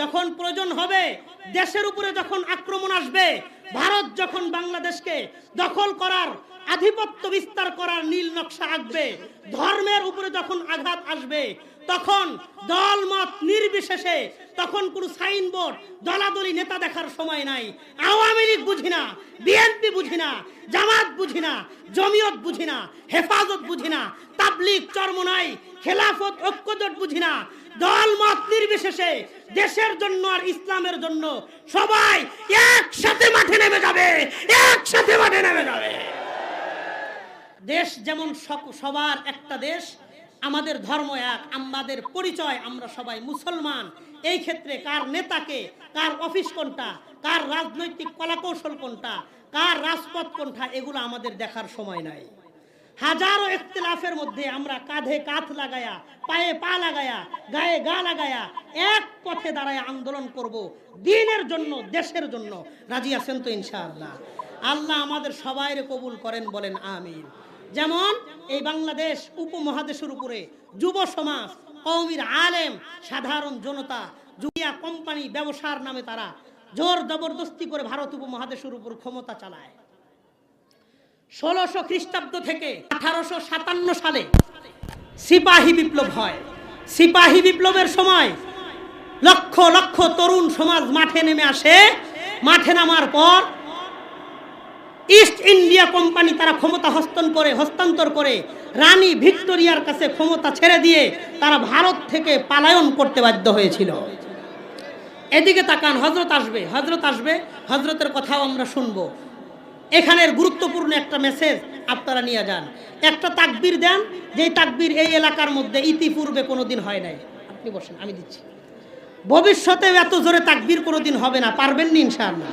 যখন প্রয়োজন হবে, দেশের উপরে যখন আক্রমণ আসবে, ভারত যখন বাংলাদেশকে দখল করার আধিপত্য বিস্তার করার নীল নকশা আঁকবে, ধর্মের উপরে যখন আঘাত আসবে, তখন দল মত নির্বিশেষে, তখন কোনো সাইনবোর্ড, দলাদলি নেতা দেখার সময় নাই। আওয়ামী লীগ বুঝি না, বিএনপি বুঝি না, জামাত বুঝি না, জমিয়ত বুঝি না, হেফাজত বুঝি না তাবলিগ চরমনাই খেলাফত ঐক্যজোট বুঝি না। দল মত নির্বিশেষে দেশের জন্য আর ইসলামের জন্য সবাই একসাথে মাঠে নেমে যাবে, একসাথে মাঠে নেমে যাবে। দেশ যেমন সবার একটা দেশ, আমাদের ধর্ম এক, আমাদের পরিচয় আমরা সবাই মুসলমান। এই ক্ষেত্রে কার নেতাকে, কার অফিস কোনটা, কার রাজনৈতিক কলাকৌশল কোনটা, কার রাজপথ কোনটা, এগুলো আমাদের দেখার সময় নাই। হাজারো ইখতিলাফের মধ্যে আমরা কাঁধে কাঁধ লাগায়া, পায়ে পা লাগায়া, গায়ে গা লাগায়া এক পথে দাঁড়ায় আন্দোলন করব দিনের জন্য, দেশের জন্য। রাজি আছেন তো ইনশাআল্লাহ। আল্লাহ আমাদের সবাইরে কবুল করেন, বলেন আমিন। যেমন এই বাংলাদেশ উপমহাদেশের উপরে যুব সমাজ কৌমির আলেম, সাধারণ জনতা জুয়া কোম্পানি, ব্যবসার নামে তারা জোর জবরদস্তি করে ভারত উপমহাদেশের উপর ক্ষমতা চালায়। ষোলোশো খ্রিস্টাব্দ থেকে আঠারোশো সাতান্ন সালে সিপাহী বিপ্লব হয়। সিপাহী বিপ্লবের সময় লক্ষ লক্ষ তরুণ সমাজ মাঠে নেমে আসে। মাঠে নামার পর ইস্ট ইন্ডিয়া কোম্পানি তারা ক্ষমতা হস্তন করে, হস্তান্তর করে, রানী ভিক্টোরিয়ার কাছে ক্ষমতা ছেড়ে দিয়ে তারা ভারত থেকে পালায়ন করতে বাধ্য হয়েছিল। এদিকে তাকান হজরত আসবে হজরত আসবে হজরতের কথাও আমরা শুনব। এখানের গুরুত্বপূর্ণ একটা মেসেজ আপনারা নিয়ে যান। একটা তাকবির দেন, যেই তাকবির এই এলাকার মধ্যে ইতিপূর্বে কোনোদিন হয় নাই। আপনি বসেন, আমি দিচ্ছি। ভবিষ্যতে এত জোরে তাকবির কোনোদিন হবে না, পারবেন নি ইনশাআল্লাহ।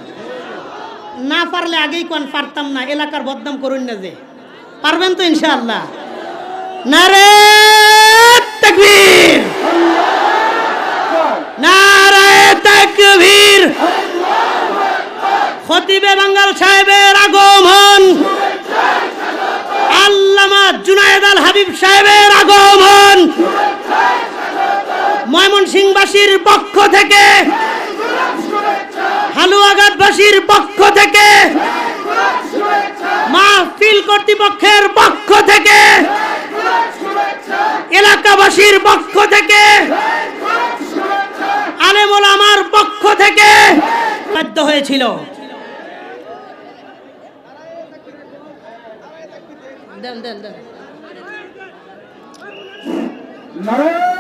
না পারলে আগেই কোন পারতাম না, এলাকার বদনাম করুন না যে। পারবেন তো ইনশাআল্লাহ। নারে তাকবীর নারে তাকবীর খতিবে বাঙ্গাল সাহেবের আগমন। আল্লামা জুনায়েদ আল হাবিব সাহেবের আগমন। ময়মনসিংহবাসীর পক্ষ থেকে, হালুয়াঘাটবাসীর পক্ষ থেকে, মাহফিল কর্তৃপক্ষের পক্ষ থেকে, এলাকাবাসীর পক্ষ থেকে আলেমুল আমার পক্ষ থেকে বাধ্য হয়েছিল। দেন দেন দেন নারায়ণ